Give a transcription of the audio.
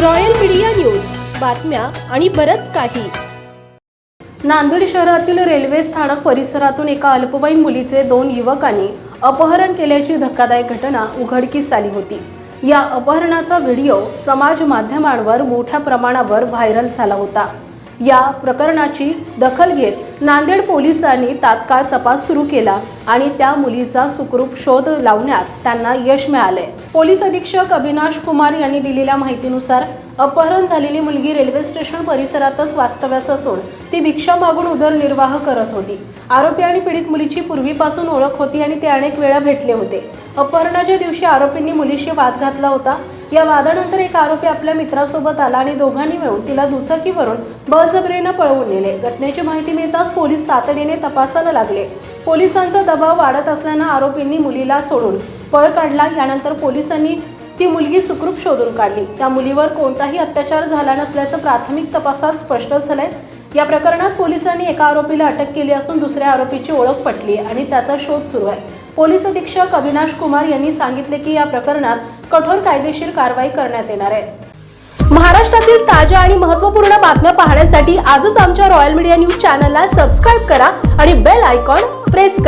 Royal media news. बातम्या आणि बरंच काही. नांदेड शहरातील रेल्वे स्थानक परिसरातून एका अल्पवयीन मुलीचे दोन युवकांनी अपहरण केल्याची धक्कादायक घटना उघडकीस आली होती. या अपहरणाचा व्हिडिओ समाज माध्यमांवर मोठ्या प्रमाणावर व्हायरल झाला होता. या प्रकरणाची दखल घेत नांदेड पोलिसांनी तात्काळ तपास सुरू केला आणि त्या मुलीचा सुखरूप शोध लावण्यात त्यांना यश मिळाले. पोलीस अधीक्षक अविनाश कुमार यांनी दिलेल्या माहितीनुसार अपहरण झालेली मुलगी रेल्वे स्टेशन परिसरातच वास्तव्यास असून ती भिक्षा मागून उदरनिर्वाह करत होती. आरोपी आणि पीडित मुलीची पूर्वीपासून ओळख होती आणि ते अनेक वेळा भेटले होते. अपहरणाच्या दिवशी आरोपींनी मुलीशी वाद घातला होता. या वादानंतर एक आरोपी आपल्या मित्रासोबत आला आणि दोघांनी मिळून तिला दुचाकीवरून बळजबरीनं पळवून नेले. घटनेची माहिती मिळताच पोलीस तातडीने तपासाला लागले. पोलिसांचा दबाव वाढत असल्यानं आरोपींनी मुलीला सोडून पळ काढला. यानंतर पोलिसांनी ती मुलगी सुखरूप शोधून काढली. त्या मुलीवर कोणताही अत्याचार झाला नसल्याचं प्राथमिक तपासात स्पष्ट झालंय. या प्रकरणात पोलिसांनी एका आरोपीला अटक केली असून दुसऱ्या आरोपीची ओळख पटली आणि त्याचा शोध सुरू आहे. पोलीस अधीक्षक अविनाश कुमार यांनी सांगितले की या प्रकरणात कठोर कायदेशीर कारवाई करण्यात येणार आहे. महाराष्ट्रातील ताज्या आणि महत्त्वपूर्ण बातम्या पाहण्यासाठी आजच आमच्या रॉयल मीडिया न्यूज चॅनलला सबस्क्राईब करा आणि बेल आयकॉन प्रेस करा.